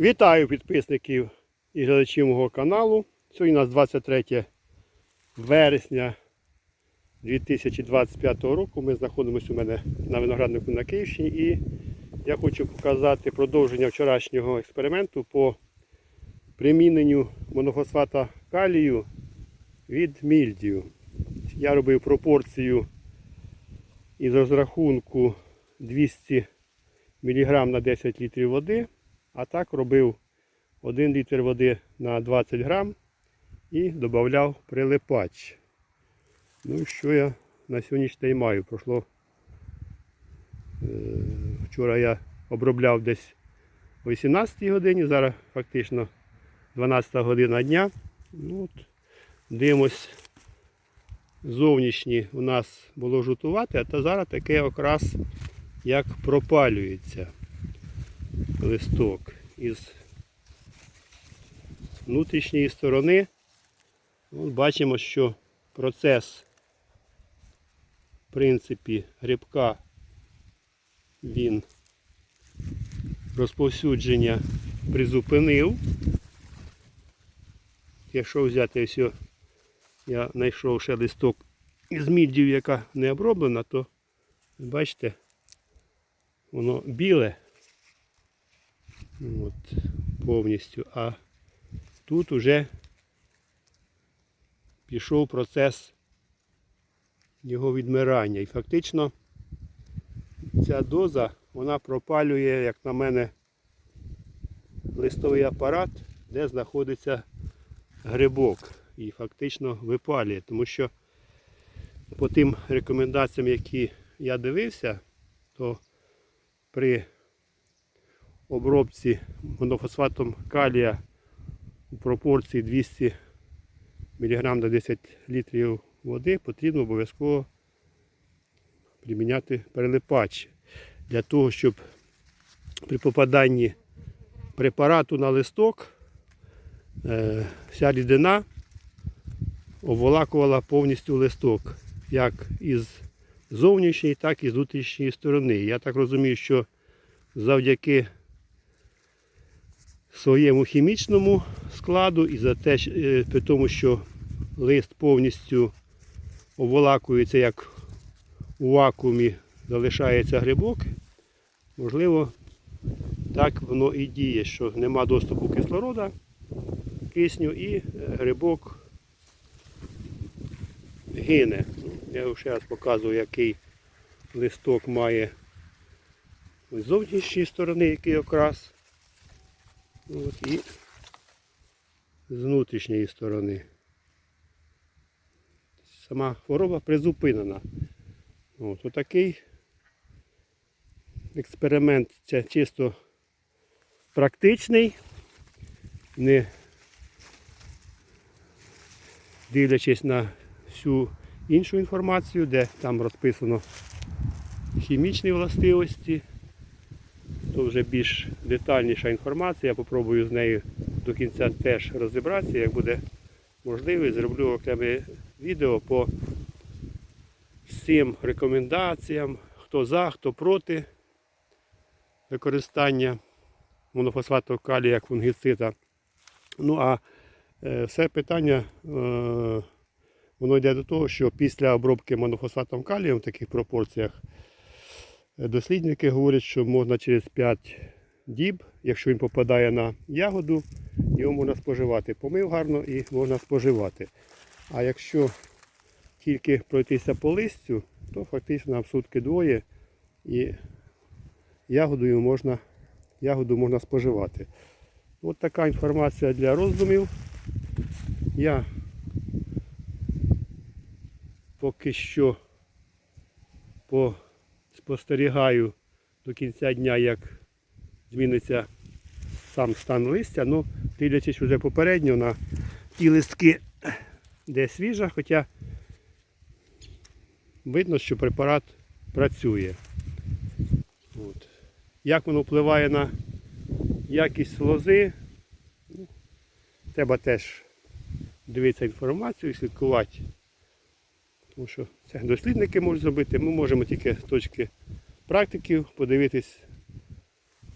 Вітаю підписників і глядачів мого каналу. Сьогодні у нас 23 вересня 2025 року. Ми знаходимося у мене на винограднику на Київщині і я хочу показати продовження вчорашнього експерименту по приміненню монofосфата калію від мільдію. Я робив пропорцію із розрахунку 200 мг на 10 літрів води. А так робив 1 літр води на 20 грам і додавав прилипач. Ну що я на сьогоднішній маю? Пройшло. е, Вчора я обробляв десь о 18 годині, зараз фактично 12 година дня. Ну, от, дивимось, зовнішні у нас було жутувати, а то зараз таке якраз як пропалюється листок із внутрішньої сторони. От бачимо, що процес, в принципі, грибка, він розповсюдження призупинив. Якщо взяти ось, я знайшов ще листок із міддю, яка не оброблена, то бачите, воно біле. От, повністю. А тут уже пішов процес його відмирання. І фактично ця доза вона пропалює, як на мене, листовий апарат, де знаходиться грибок. І фактично випалює. Тому що по тим рекомендаціям, які я дивився, то при обробці монофосфатом калія у пропорції 200 мг на 10 літрів води потрібно обов'язково приміняти перелипач для того, щоб при попаданні препарату на листок е, вся рідина обволакувала повністю листок, як із зовнішньої, так і з внутрішньої сторони. Я так розумію, що завдяки своєму хімічному складу і за те, е, при тому, що лист повністю обволакується, як у вакуумі залишається грибок, можливо, так воно і діє, що нема доступу кислорода, кисню і е, грибок гине. Я ще раз показую, який листок має з зовнішньої сторони, який окрас. От, і з внутрішньої сторони. Сама хвороба призупинена. От, отакий експеримент це чисто практичний, не дивлячись на всю іншу інформацію, де там розписано хімічні властивості то вже більш детальніша інформація. Я спробую з нею до кінця теж розібратися. Як буде можливість, зроблю окреме відео по всім рекомендаціям, хто за, хто проти використання монофосфату калія як фунгіцида. Ну а е, все питання е, воно йде до того, що після обробки монофосфатом калієм в таких пропорціях Дослідники говорять, що можна через 5 діб, якщо він попадає на ягоду, його можна споживати. Помив гарно і можна споживати. А якщо тільки пройтися по листю, то фактично нам сутки двоє і ягодою можна, ягоду можна споживати. От така інформація для роздумів. Я поки що по спостерігаю до кінця дня, як зміниться сам стан листя. Ну, дивлячись вже попередньо на ті листки, де свіжа, хоча видно, що препарат працює. От. Як воно впливає на якість лози, ну, треба теж дивитися інформацію і слідкувати. Тому що це дослідники можуть зробити. Ми можемо тільки з точки практиків подивитись,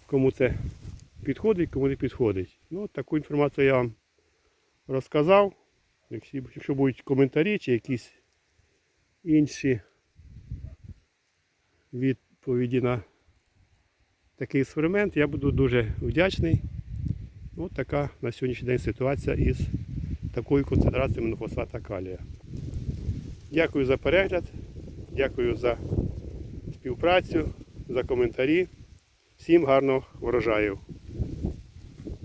кому це підходить, кому не підходить. Ну, таку інформацію я вам розказав. Якщо, будуть коментарі чи якісь інші відповіді на такий експеримент, я буду дуже вдячний. Ось така на сьогоднішній день ситуація із такою концентрацією монофосфата калія. Дякую за перегляд, дякую за співпрацю, за коментарі. Всім гарного врожаю!